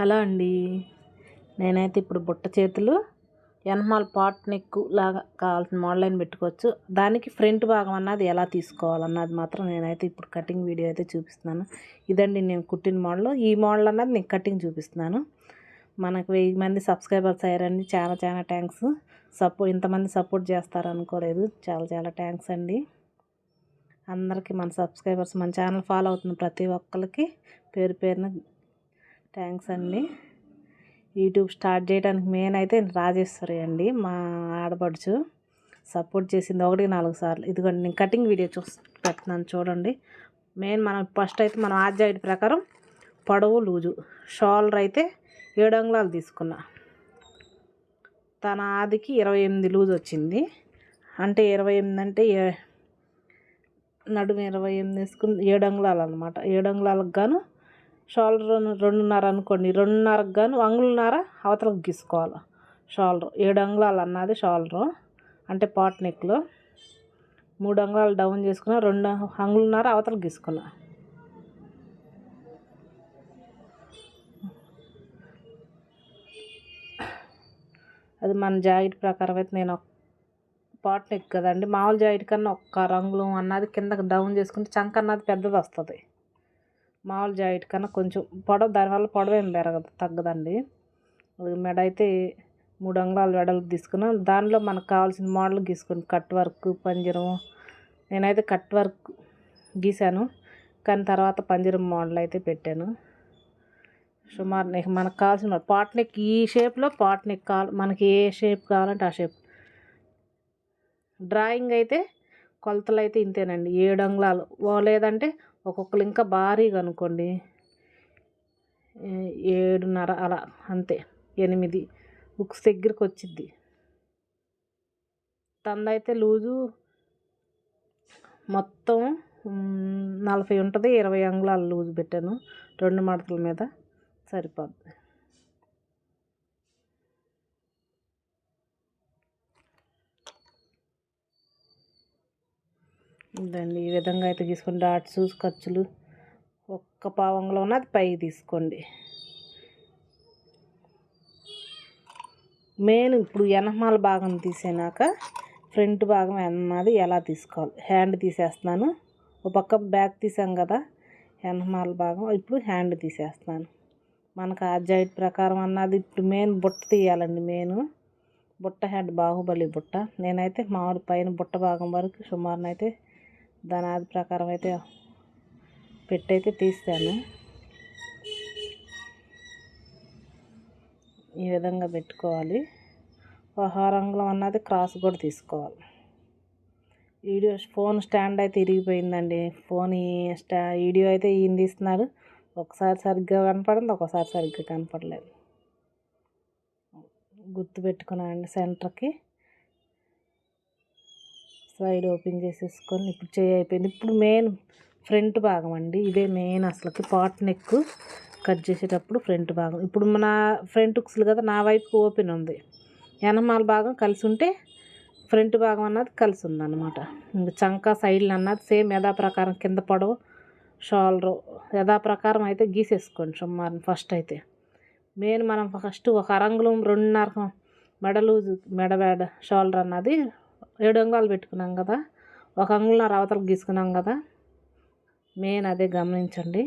Hello అండి. నేనైతే ఇప్పుడు బుట్ట చేతులు ఎనమాల పాట్ నెక్ లాగా కావాల్సిన మోడల్ అయిన పెట్టుకోవచ్చు. దానికి ఫ్రంట్ భాగం అన్నది ఎలా తీసుకోవాలన్నది మాత్రం నేనైతే ఇప్పుడు కటింగ్ వీడియో అయితే చూపిస్తున్నాను. ఇదండి నేను కుట్టిన మోడల్. ఈ మోడల్ అన్నది నేను కటింగ్ చూపిస్తున్నాను. మనకు వెయ్యి మంది సబ్స్క్రైబర్స్ అయ్యారండి. చాలా చాలా థ్యాంక్స్. సపోర్ట్ ఇంతమంది సపోర్ట్ చేస్తారు అనుకోలేదు చాలా చాలా థ్యాంక్స్ అండి. అందరికీ మన సబ్స్క్రైబర్స్ మన ఛానల్ ఫాలో అవుతున్న ప్రతి ఒక్కరికి పేరు పేరున థ్యాంక్స్ అండి. యూట్యూబ్ స్టార్ట్ చేయడానికి మెయిన్ అయితే రాజేశ్వరి అండి మా ఆడపడుచు. సపోర్ట్ చేసింది ఒకటి నాలుగు సార్లు. ఇదిగోండి నేను కటింగ్ వీడియో చూ పెడుతున్నాను చూడండి. మెయిన్ మనం ఫస్ట్ అయితే మనం ఆర్జాయిడ్ ప్రకారం పొడవు లూజు. షోల్డర్ అయితే ఏడు అంగుళాలు తీసుకున్నా. తన ఆదికి ఇరవై ఎనిమిది లూజ్ వచ్చింది. అంటే ఇరవై ఎనిమిది అంటే ఏ- నడుము ఇరవై ఎనిమిది వేసుకుని ఏడు అంగుళాలు అనమాట ఏడు అంగుళాలకు గాను షోల్డర్ రెండున్నర అనుకోండి. రెండున్నరకు గాను అంగుళన్నర అవతలకు గీసుకోవాలి. షోల్డర్ ఏడు అంగుళాలు అన్నది షోల్డర్ అంటే పాట్ నెక్లో మూడు అంగుళాలు డౌన్ చేసుకున్న రెండు అంగుళన్నర అవతలకు గీసుకున్నా. అది మన జాకెట్ ప్రకారం అయితే నేను పాట్ నెక్ కదండి. మామూలు జాకెట్ కన్నా ఒక్క రంగులు అన్నది కిందకి డౌన్ చేసుకుంటే చంక అన్నది పెద్దది వస్తుంది మామూలు జాకెట్ కన్నా కొంచెం పొడవు దానివల్ల పొడవు ఏం పెరగదు తగ్గదండి. మెడ అయితే మూడు అంగుళాలు వెడల్పు తీసుకున్నాం దానిలో మనకు కావాల్సిన మోడల్ గీసుకోండి. కట్ వర్క్ పంజరం. నేనైతే కట్ వర్క్ గీశాను కానీ తర్వాత పంజరం మోడల్ అయితే పెట్టాను. సుమారు నీకు మనకు కావాల్సిన పాట్ నెక్ ఈ షేప్లో పాట్ నెక్ కావాలి. మనకి ఏ షేప్ కావాలంటే ఆ షేప్. డ్రాయింగ్ అయితే కొలతలు అయితే ఇంతేనండి. ఏడు అంగుళాలు. ఓ లేదంటే ఒక్కొక్కరు ఇంకా భారీగా అనుకోండి. ఏడున్నర అలా అంతే. ఎనిమిది బుక్స్ దగ్గరికి వచ్చిద్ది. తందైతే లూజు మొత్తం నలభై ఉంటుంది ఇరవై అంగుళాలు లూజ్ పెట్టాను. రెండు మడతల మీద సరిపోద్ది. ఇదండి ఈ విధంగా అయితే తీసుకొని డాట్స్ ఖర్చులు ఒక్క పావంలో ఉన్నది పై తీసుకోండి. మెయిన్ ఇప్పుడు వెనకమాల భాగం తీసినాక ఫ్రంట్ భాగం అన్నది ఎలా తీసుకోవాలి? హ్యాండ్ తీసేస్తున్నాను. ఒక పక్క బ్యాక్ తీసాం కదా ఎనమాల భాగం. ఇప్పుడు హ్యాండ్ తీసేస్తున్నాను. మనకు ఆ జైట్ ప్రకారం అన్నది ఇప్పుడు మెయిన్ బుట్ట తీయాలండి మెయిన్. బుట్ట హ్యాండ్ బాహుబలి బుట్ట. నేనైతే మామూలు పైన బుట్ట భాగం వరకు సుమారునైతే దాని ఆది ప్రకారం అయితే పెట్టయితే తీస్తాను. ఈ విధంగా పెట్టుకోవాలి. రంగులం అన్నది క్రాస్ కూడా తీసుకోవాలి. వీడియో ఫోన్ స్టాండ్ అయితే ఇరిగిపోయిందండి. ఫోన్ స్టా వీడియో అయితే ఈయన తీస్తున్నాడు ఒకసారి సరిగ్గా కనపడింది ఒకసారి సరిగ్గా కనపడలేదు. గుర్తు పెట్టుకున్నానండి సెంటర్కి. సైడ్ ఓపెన్ చేసేసుకొని ఇప్పుడు చేయి అయిపోయింది. ఇప్పుడు మెయిన్ ఫ్రంట్ భాగం అండి. ఇదే మెయిన్ అసలుకి పాట్ నెక్ కట్ చేసేటప్పుడు ఫ్రంట్ భాగం. ఇప్పుడు మన ఫ్రంట్ ఉక్స్లు కదా నా వైపు ఓపెన్ ఉంది. ఎనమాల భాగం కలిసి ఉంటే ఫ్రంట్ భాగం అన్నది కలిసి ఉందన్నమాట. ఇంకా చంక సైడ్లు అన్నది సేమ్ యథా ప్రకారం కింద పొడవు షాల్రో యథా ప్రకారం అయితే గీసేసుకోండి సుమారు ఫస్ట్ అయితే. మెయిన్ మనం ఫస్ట్ ఒక అరంగులం రెండున్నర మెడలు మెడ మెడ షోల్డర్ అన్నది ఏడు అంగుళాలు పెట్టుకున్నాం కదా ఒక అంగుళం అవతలకు గీసుకున్నాం కదా. మెయిన్ అదే గమనించండి.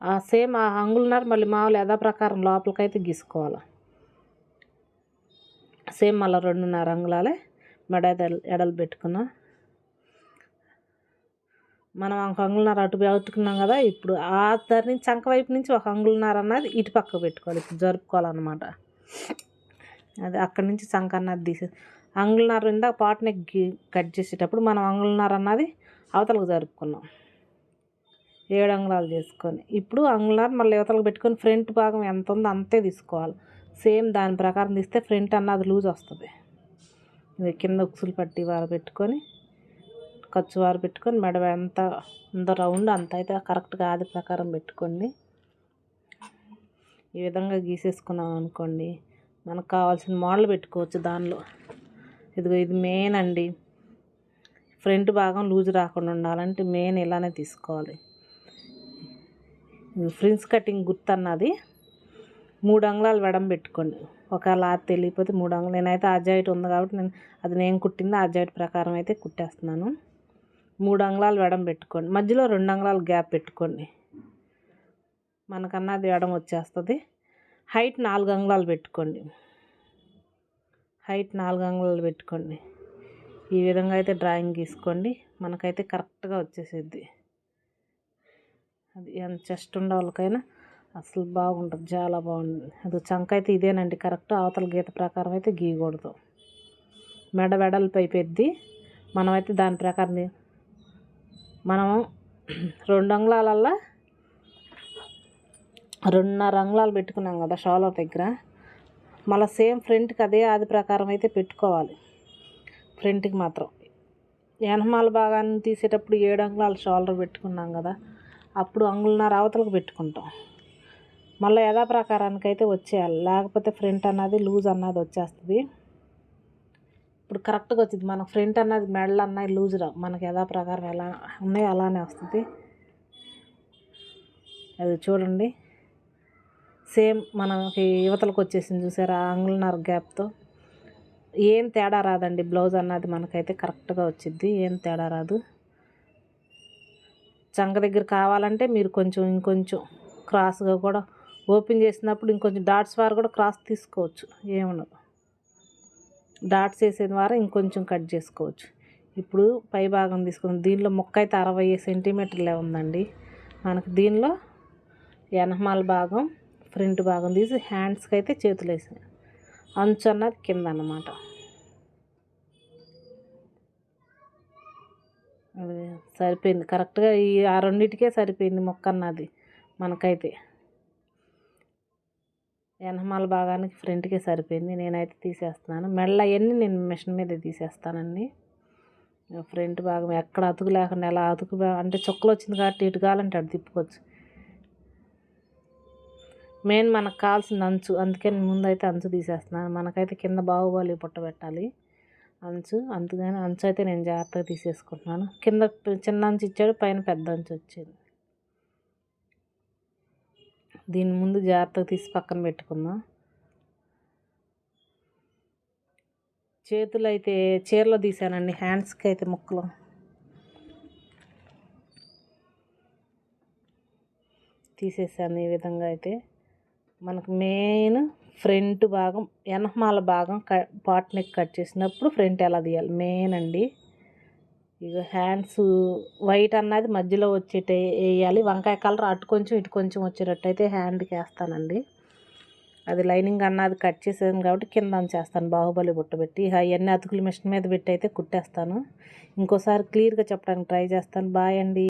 ఆ సేమ్ ఆ అంగుళన్నర మళ్ళీ మామూలు యథా ప్రకారం లోపలికైతే గీసుకోవాలి. సేమ్ మళ్ళీ రెండున్నర అంగుళాలే మెడ ఎడలు పెట్టుకున్నాం పెట్టుకున్నా. మనం ఒక అంగుళన్నర అటు పెట్టుకున్నాం కదా ఇప్పుడు ఆ దారి నుంచి చంక వైపు నుంచి ఒక అంగుళన్నర అన్నది ఇటు పక్క పెట్టుకోవాలి. ఇప్పుడు జరుపుకోవాలన్నమాట. అది అక్కడి నుంచి చంక అన్నది తీసే అంగుళన్నర ఇందాక పాటని కట్ చేసేటప్పుడు మనం అంగుళన్నర అన్నది అవతలకు జరుపుకున్నాం. ఏడు అంగుళాలు చేసుకొని. ఇప్పుడు అంగుళన్నర మళ్ళీ అవతలకు పెట్టుకొని ఫ్రంట్ భాగం ఎంత ఉందో అంతే తీసుకోవాలి. సేమ్ దాని ప్రకారం తీస్తే ఫ్రంట్ అన్నది లూజ్ వస్తుంది. ఇది కింద ఉక్సులు పట్టి వారు పెట్టుకొని ఖర్చు వారు పెట్టుకొని మెడ ఎంత ఉందో రౌండ్ అంత అయితే కరెక్ట్గా ఆది ప్రకారం పెట్టుకోండి. ఈ విధంగా గీసేసుకున్నాం అనుకోండి మనకు కావాల్సిన మోడల్ పెట్టుకోవచ్చు దానిలో. ఇదిగో ఇది మెయిన్ అండి. ఫ్రంట్ భాగం లూజ్ రాకుండా ఉండాలంటే మెయిన్ ఇలానే తీసుకోవాలి. ఫ్రిన్స్ కటింగ్ గుర్తు అన్నది. మూడు అంగుళాలు వెడం పెట్టుకోండి. ఒకవేళ అది తెలియకపోతే మూడు అంగుళాలు. నేనైతే అజాయిట్ ఉంది కాబట్టి నేను అది నేను కుట్టింది ఆ ప్రకారం అయితే కుట్టేస్తున్నాను. మూడు అంగుళాలు వెడం పెట్టుకోండి. మధ్యలో రెండు అంగుళాలు గ్యాప్ పెట్టుకోండి. మనకన్నా అది వెడం వచ్చేస్తుంది. హైట్ నాలుగు అంగుళాలు పెట్టుకోండి. హైట్ నాలుగు అంగుళాలు పెట్టుకోండి. ఈ విధంగా అయితే డ్రాయింగ్ గీసుకోండి. మనకైతే కరెక్ట్గా వచ్చేసిద్ది. అది ఎంత చెస్ట్ ఉండే వాళ్ళకైనా అసలు బాగుంటుంది. చాలా బాగుంది అది చంక అయితే ఇదేనండి. కరెక్ట్ అవతల గీత ప్రకారం అయితే గీయకూడదు. మెడ వెడల్పు అయిపోద్ది మనమైతే దాని ప్రకారం మనం రెండు అంగుళాలల్లా రెండున్నర అంగుళాలు పెట్టుకున్నాం కదా షాలో దగ్గర. మళ్ళీ సేమ్ ఫ్రంట్కి అదే ఆది ప్రకారం అయితే పెట్టుకోవాలి. ఫ్రంట్కి మాత్రం. ఎనమాల భాగాన్ని తీసేటప్పుడు ఏడు అంగుళాలు షోల్డర్ పెట్టుకున్నాం కదా అప్పుడు అంగుళన్నర అవతలకు పెట్టుకుంటాం. మళ్ళీ యథా ప్రకారానికి అయితే వచ్చేయాలి. లేకపోతే ఫ్రంట్ అన్నది లూజ్ అన్నది వచ్చేస్తుంది. ఇప్పుడు కరెక్ట్గా వచ్చింది. మనకు ఫ్రంట్ అన్నది మెడల్ అన్నది లూజ్ రా మనకి యథాప్రకారం ఎలా ఉన్నాయో అలానే వస్తుంది. అది చూడండి. సేమ్ మనకి యువతలకు వచ్చేసింది చూసారా అంగుళన్నర గ్యాప్తో. ఏం తేడా రాదండి బ్లౌజ్ అన్నది మనకైతే కరెక్ట్గా వచ్చింది ఏం తేడా రాదు. చంక దగ్గర కావాలంటే మీరు కొంచెం ఇంకొంచెం క్రాస్గా కూడా ఓపెన్ చేసినప్పుడు ఇంకొంచెం డాట్స్ వారు కూడా క్రాస్ తీసుకోవచ్చు ఏముండదు డాట్స్ వేసే ద్వారా ఇంకొంచెం కట్ చేసుకోవచ్చు. ఇప్పుడు పై భాగం తీసుకుందాం దీనిలో మొక్క అయితే అరవై సెంటీమీటర్లే ఉందండి. మనకు దీనిలో ఎనహమాల భాగం ఫ్రంట్ భాగం తీసి హ్యాండ్స్కి అయితే చేతులు వేసాను. అంచు అన్నది కింద అన్నమాట. అది సరిపోయింది. కరెక్ట్గా ఈ ఆ రెండింటికే సరిపోయింది మొక్క అన్నది మనకైతే. వెనమాల భాగానికి ఫ్రంట్కే సరిపోయింది. నేనైతే తీసేస్తున్నాను. మెల్ల అవన్నీ నేను మిషన్ మీద తీసేస్తానండి. ఫ్రంట్ భాగం ఎక్కడ అతుకు లేకుండా ఎలా అతుకు అంటే చుక్కలు వచ్చింది కాబట్టి ఇటు కావాలంటే అటు తిప్పుకోవచ్చు. మెయిన్ మనకు కావాల్సిన అంచు. అందుకే ముందు అయితే అంచు తీసేస్తున్నాను. మనకైతే కింద బాహుబలి పుట్ట పెట్టాలి. అంచు. అందుకని అంచు అయితే నేను జాగ్రత్తగా తీసేసుకుంటున్నాను. కింద చిన్న అంచు ఇచ్చాడు పైన పెద్ద అంచు వచ్చింది. దీని ముందు జాగ్రత్తగా తీసి పక్కన పెట్టుకుందాం. చేతులు అయితే చీరలో తీసానండి. హ్యాండ్స్కి అయితే ముక్కలు. తీసేసాను ఈ విధంగా అయితే. మనకు మెయిన్ ఫ్రంట్ భాగం వెనకమాల భాగం క పాట్ నెక్ కట్ చేసినప్పుడు ఫ్రంట్ ఎలా తీయాలి? మెయిన్ అండి. ఇక హ్యాండ్స్ వైట్ అన్నది మధ్యలో వచ్చేట వేయాలి. వంకాయ కలర్ అటు కొంచెం ఇటు కొంచెం వచ్చేటట్టు అయితే హ్యాండ్కి వేస్తానండి. అది లైనింగ్ అన్నది కట్ చేసాను కాబట్టి కింద చేస్తాను. బాహుబలి బుట్ట పెట్టి. అవన్నీ అతుకులు మిషన్ మీద పెట్టి అయితే కుట్టేస్తాను. ఇంకోసారి క్లియర్గా చెప్పడానికి ట్రై చేస్తాను. బాయ్ అండి.